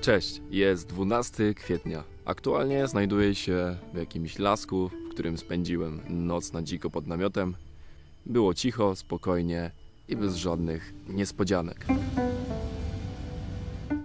Cześć, jest 12 kwietnia. Aktualnie znajduję się w jakimś lasku, w którym spędziłem noc na dziko pod namiotem. Było cicho, spokojnie i bez żadnych niespodzianek.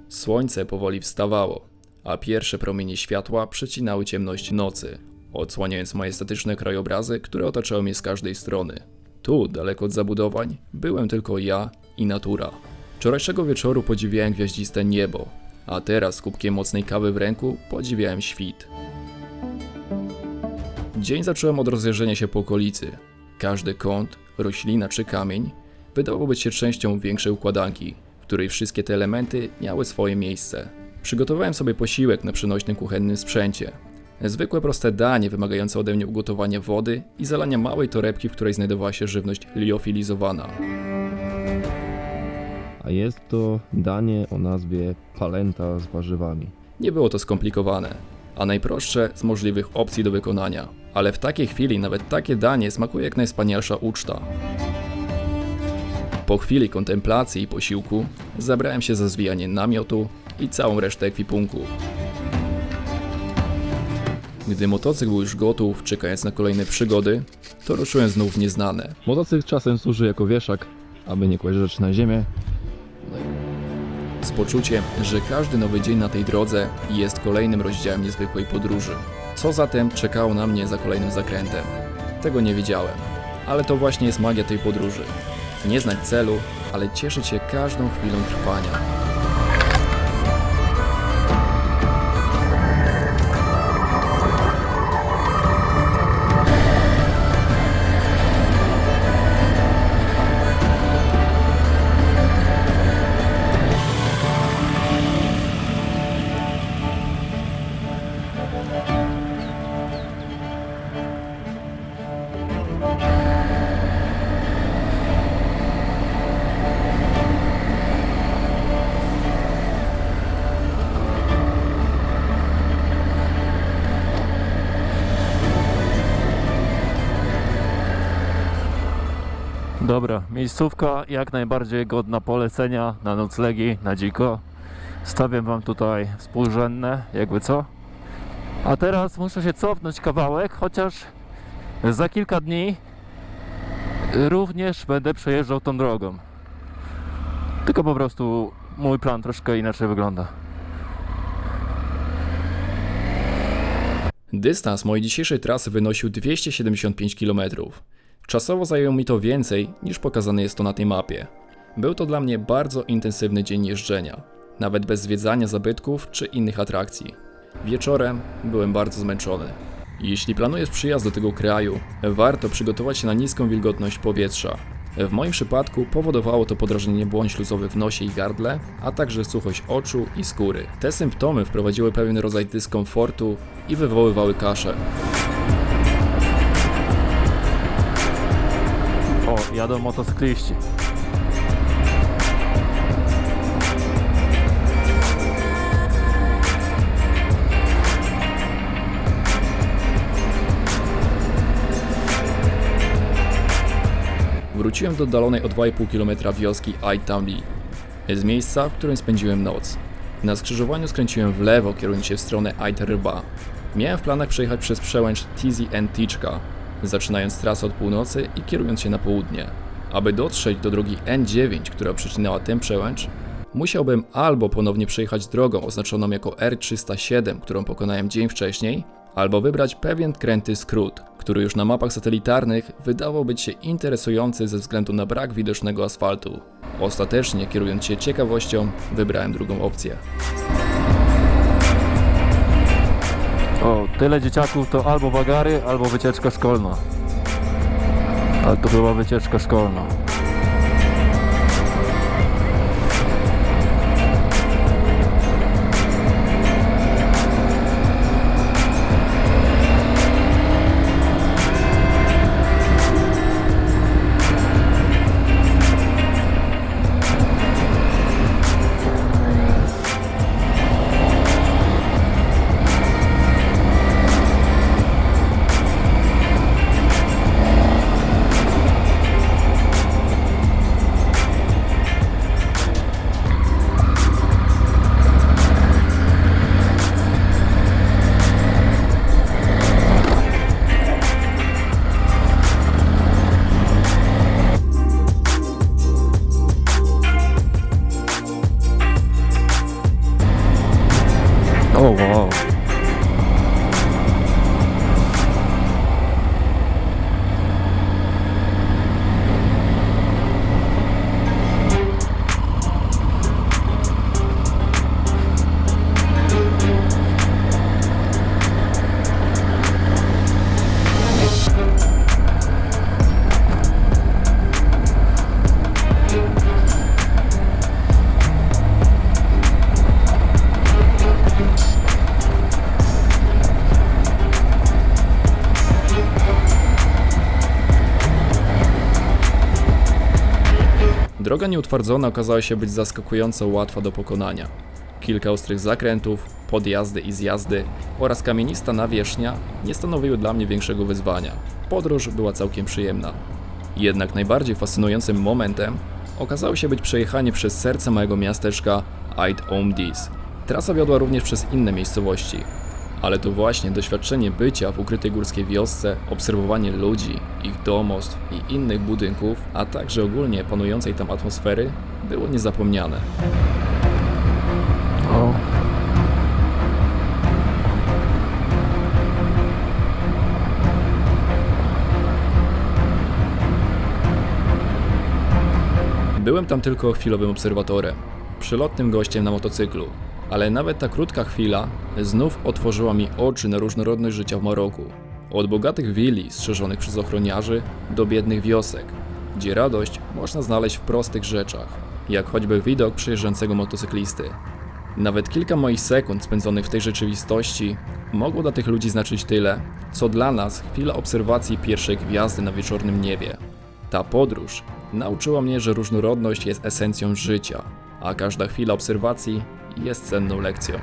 Słońce powoli wstawało, a pierwsze promienie światła przecinały ciemność nocy, odsłaniając majestatyczne krajobrazy, które otaczały mnie z każdej strony. Tu, daleko od zabudowań, byłem tylko ja i natura. Wczorajszego wieczoru podziwiałem gwiaździste niebo, a teraz kubkiem mocnej kawy w ręku podziwiałem świt. Dzień zacząłem od rozejrzenia się po okolicy. Każdy kąt, roślina czy kamień wydawał być się częścią większej układanki, w której wszystkie te elementy miały swoje miejsce. Przygotowałem sobie posiłek na przenośnym kuchennym sprzęcie. Zwykłe proste danie wymagające ode mnie ugotowania wody i zalania małej torebki, w której znajdowała się żywność liofilizowana. A jest to danie o nazwie palenta z warzywami. Nie było to skomplikowane, a najprostsze z możliwych opcji do wykonania. Ale w takiej chwili nawet takie danie smakuje jak najwspanialsza uczta. Po chwili kontemplacji i posiłku zabrałem się za zwijanie namiotu i całą resztę ekwipunku. Gdy motocykl był już gotów, czekając na kolejne przygody, to ruszyłem znów w nieznane. Motocykl czasem służy jako wieszak, aby nie kłaść rzeczy na ziemię. z poczuciem, że każdy nowy dzień na tej drodze jest kolejnym rozdziałem niezwykłej podróży. Co zatem czekało na mnie za kolejnym zakrętem? Tego nie wiedziałem, ale to właśnie jest magia tej podróży. Nie znać celu, ale cieszyć się każdą chwilą trwania. Dobra, miejscówka jak najbardziej godna polecenia na noclegi, na dziko. Stawiam wam tutaj współrzędne, jakby co. A teraz muszę się cofnąć kawałek, chociaż za kilka dni również będę przejeżdżał tą drogą. Tylko po prostu mój plan troszkę inaczej wygląda. Dystans mojej dzisiejszej trasy wynosił 275 km. Czasowo zajęło mi to więcej niż pokazane jest to na tej mapie. Był to dla mnie bardzo intensywny dzień jeżdżenia, nawet bez zwiedzania zabytków czy innych atrakcji. Wieczorem byłem bardzo zmęczony. Jeśli planujesz przyjazd do tego kraju, warto przygotować się na niską wilgotność powietrza. W moim przypadku powodowało to podrażnienie błąd śluzowy w nosie i gardle, a także suchość oczu i skóry. Te symptomy wprowadziły pewien rodzaj dyskomfortu i wywoływały kaszę. Jadą motocykliści. Wróciłem do oddalonej o 2,5 km wioski Aitambi, z miejsca, w którym spędziłem noc. Na skrzyżowaniu skręciłem w lewo, kierując się w stronę Aiterba. Miałem w planach przejechać przez przełęcz Tizi and Tichka, zaczynając trasę od północy i kierując się na południe. Aby dotrzeć do drogi N9, która przecinała tę przełęcz, musiałbym albo ponownie przejechać drogą oznaczoną jako R307, którą pokonałem dzień wcześniej, albo wybrać pewien kręty skrót, który już na mapach satelitarnych wydawał być się interesujący ze względu na brak widocznego asfaltu. Ostatecznie, kierując się ciekawością, wybrałem drugą opcję. O, tyle dzieciaków to albo wagary, albo wycieczka szkolna. Ale to była wycieczka szkolna. 먹어. Droga nieutwardzona okazała się być zaskakująco łatwa do pokonania. Kilka ostrych zakrętów, podjazdy i zjazdy oraz kamienista nawierzchnia nie stanowiły dla mnie większego wyzwania. Podróż była całkiem przyjemna. Jednak najbardziej fascynującym momentem okazało się być przejechanie przez serce małego miasteczka Ait Omdis. Trasa wiodła również przez inne miejscowości, ale to właśnie doświadczenie bycia w ukrytej górskiej wiosce, obserwowanie ludzi, ich domostw i innych budynków, a także ogólnie panującej tam atmosfery było niezapomniane. O. Byłem tam tylko chwilowym obserwatorem, przylotnym gościem na motocyklu, ale nawet ta krótka chwila znów otworzyła mi oczy na różnorodność życia w Maroku. Od bogatych willi strzeżonych przez ochroniarzy do biednych wiosek, gdzie radość można znaleźć w prostych rzeczach, jak choćby widok przejeżdżającego motocyklisty. Nawet kilka moich sekund spędzonych w tej rzeczywistości mogło dla tych ludzi znaczyć tyle, co dla nas chwila obserwacji pierwszej gwiazdy na wieczornym niebie. Ta podróż nauczyła mnie, że różnorodność jest esencją życia, a każda chwila obserwacji jest cenną lekcją.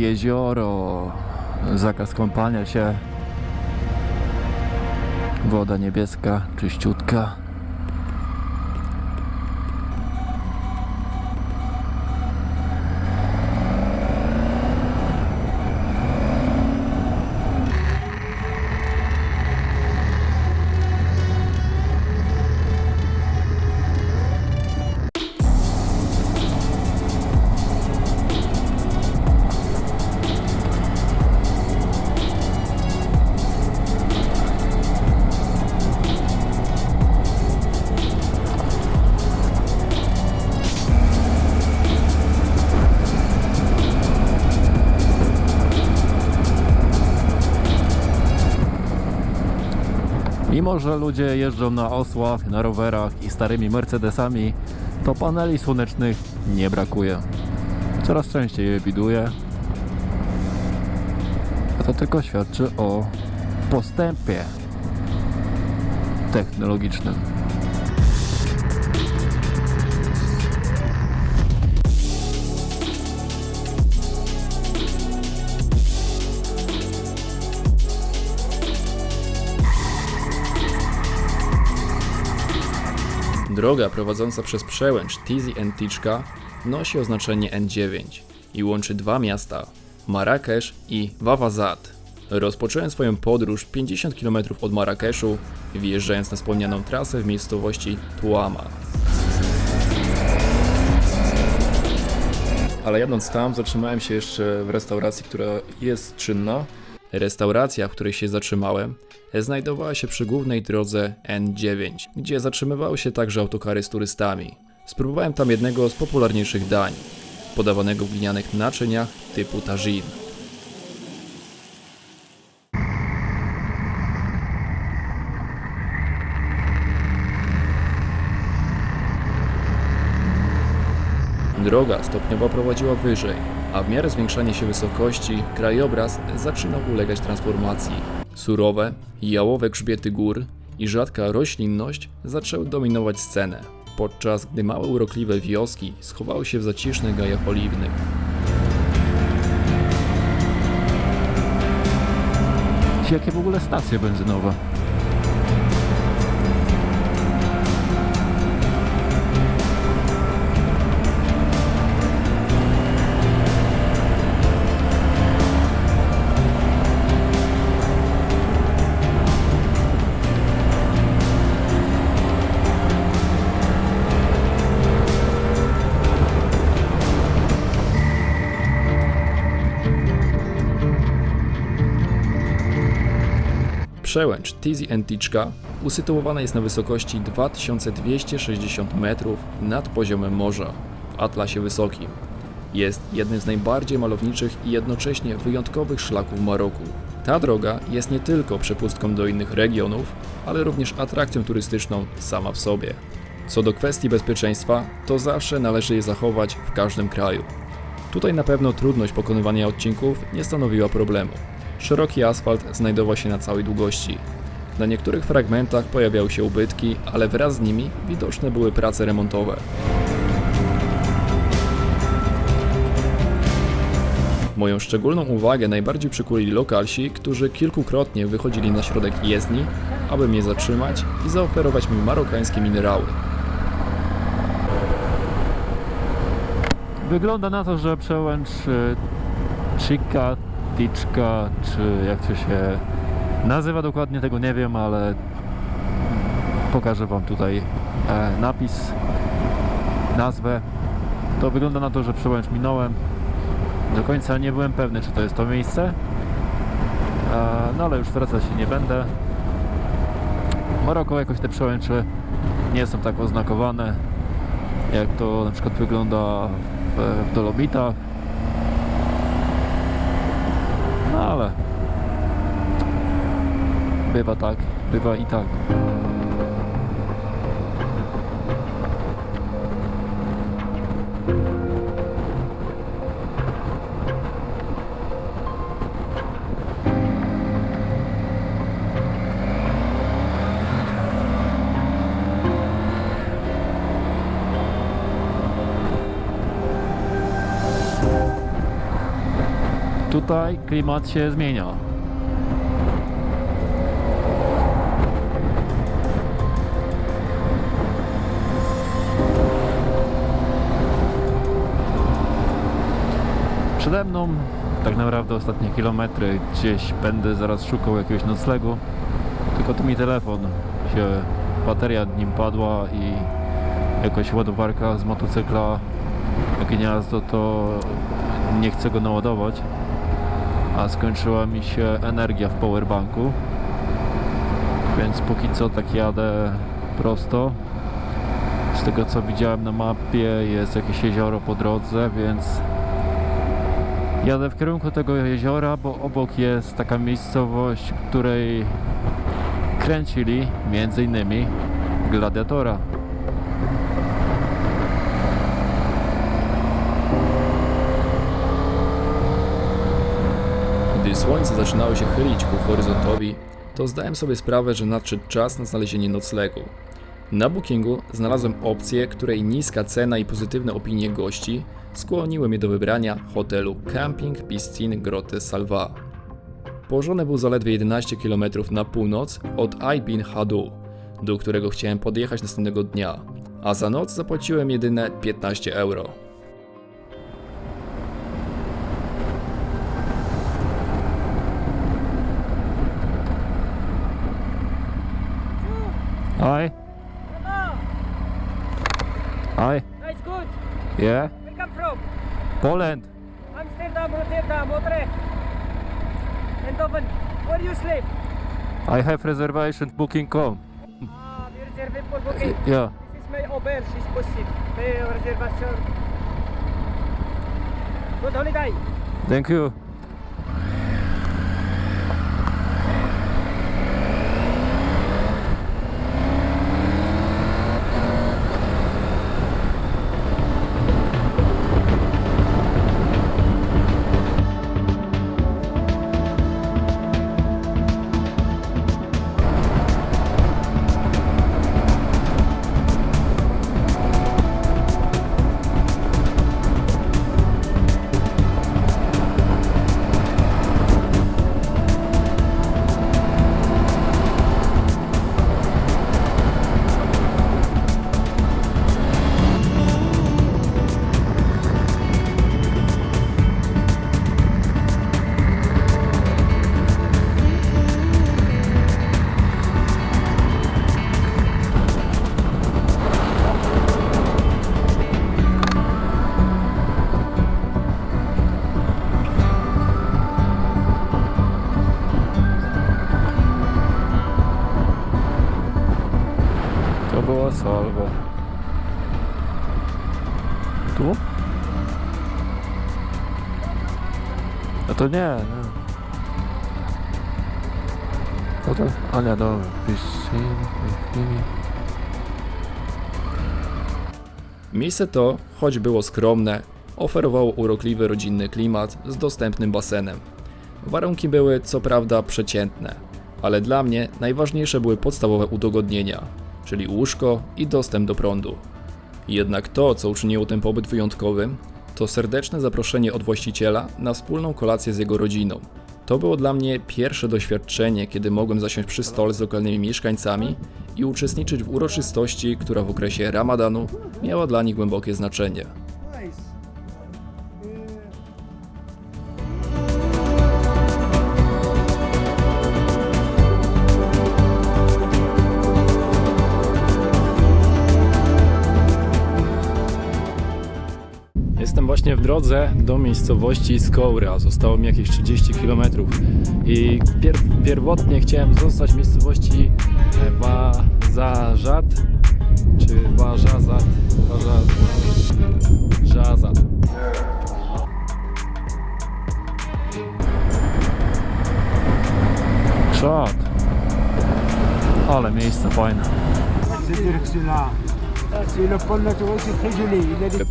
Jezioro. Zakaz kąpania się. Woda niebieska, czyściutka. Mimo, że ludzie jeżdżą na osłach, na rowerach i starymi Mercedesami, to paneli słonecznych nie brakuje. Coraz częściej je widuję. A to tylko świadczy o postępie technologicznym. Droga prowadząca przez przełęcz Tizi Antichka nosi oznaczenie N9 i łączy dwa miasta Marrakesz i Wawazat. Rozpocząłem swoją podróż 50 km od Marrakeszu, wjeżdżając na wspomnianą trasę w miejscowości Tuama. Ale jadąc tam, zatrzymałem się jeszcze w restauracji, która jest czynna. Restauracja, w której się zatrzymałem, znajdowała się przy głównej drodze N9, gdzie zatrzymywały się także autokary z turystami. Spróbowałem tam jednego z popularniejszych dań, podawanego w glinianych naczyniach typu tagine. Droga stopniowo prowadziła wyżej, a w miarę zwiększania się wysokości, krajobraz zaczynał ulegać transformacji. Surowe, jałowe grzbiety gór i rzadka roślinność zaczęły dominować scenę, podczas gdy małe urokliwe wioski schowały się w zacisznych gajach oliwnych. Jakie w ogóle stacje benzynowe? Przełęcz Tizi Antichka usytuowana jest na wysokości 2260 metrów nad poziomem morza w Atlasie Wysokim. Jest jednym z najbardziej malowniczych i jednocześnie wyjątkowych szlaków Maroku. Ta droga jest nie tylko przepustką do innych regionów, ale również atrakcją turystyczną sama w sobie. Co do kwestii bezpieczeństwa, to zawsze należy je zachować w każdym kraju. Tutaj na pewno trudność pokonywania odcinków nie stanowiła problemu. Szeroki asfalt znajdował się na całej długości. Na niektórych fragmentach pojawiały się ubytki, ale wraz z nimi widoczne były prace remontowe. Moją szczególną uwagę najbardziej przykulili lokalsi, którzy kilkukrotnie wychodzili na środek jezdni, aby mnie zatrzymać i zaoferować mi marokańskie minerały. Wygląda na to, że przełęcz y, Chica, Czy jak to się nazywa dokładnie, tego nie wiem, ale pokażę Wam tutaj e, napis, nazwę. To wygląda na to, że przełęcz minąłem. Do końca nie byłem pewny, czy to jest to miejsce. E, no ale już wracać się nie będę. Maroko jakoś te przełęcze nie są tak oznakowane, jak to na przykład wygląda w, w Dolomitach. No ale bywa tak, bywa i tak. Tutaj klimat się zmienia. Przede mną tak naprawdę ostatnie kilometry gdzieś będę zaraz szukał jakiegoś noclegu. Tylko tu mi telefon się, bateria nim padła i jakoś ładowarka z motocykla gniazdo to nie chcę go naładować a skończyła mi się energia w powerbanku. Więc póki co tak jadę prosto. Z tego co widziałem na mapie jest jakieś jezioro po drodze więc jadę w kierunku tego jeziora bo obok jest taka miejscowość której kręcili między innymi gladiatora Gdy słońce zaczynało się chylić ku horyzontowi, to zdałem sobie sprawę, że nadszedł czas na znalezienie noclegu. Na bookingu znalazłem opcję, której niska cena i pozytywne opinie gości skłoniły mnie do wybrania hotelu Camping Piscine Grotte Salva. Położony był zaledwie 11 km na północ od Aibin Hadu, do którego chciałem podjechać następnego dnia, a za noc zapłaciłem jedyne 15 euro. Hi. Hi. Nice, good. Yeah. Where come from? Poland. Amsterdam, Rotterdam, Utrecht. Eindhoven. Where you sleep? I have reservation booking.com. Ah, the reserve for booking. Yeah. This is my auberge, is possible. My reservation. Good holiday. Thank you. No to nie, nie. Piscina, piscina. Miejsce to, choć było skromne, oferowało urokliwy rodzinny klimat z dostępnym basenem. Warunki były co prawda przeciętne, ale dla mnie najważniejsze były podstawowe udogodnienia, czyli łóżko i dostęp do prądu. Jednak to, co uczyniło ten pobyt wyjątkowym, to serdeczne zaproszenie od właściciela na wspólną kolację z jego rodziną. To było dla mnie pierwsze doświadczenie, kiedy mogłem zasiąść przy stole z lokalnymi mieszkańcami i uczestniczyć w uroczystości, która w okresie ramadanu miała dla nich głębokie znaczenie. Jestem właśnie w drodze do miejscowości Skoura. Zostało mi jakieś 30 km. I pier pierwotnie chciałem zostać w miejscowości e, Wazazat, czy Wajazat, Wajazat. Czad. Ale miejsce fajne.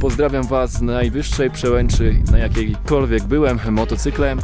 Pozdrawiam Was z najwyższej przełęczy, na jakiejkolwiek byłem motocyklem.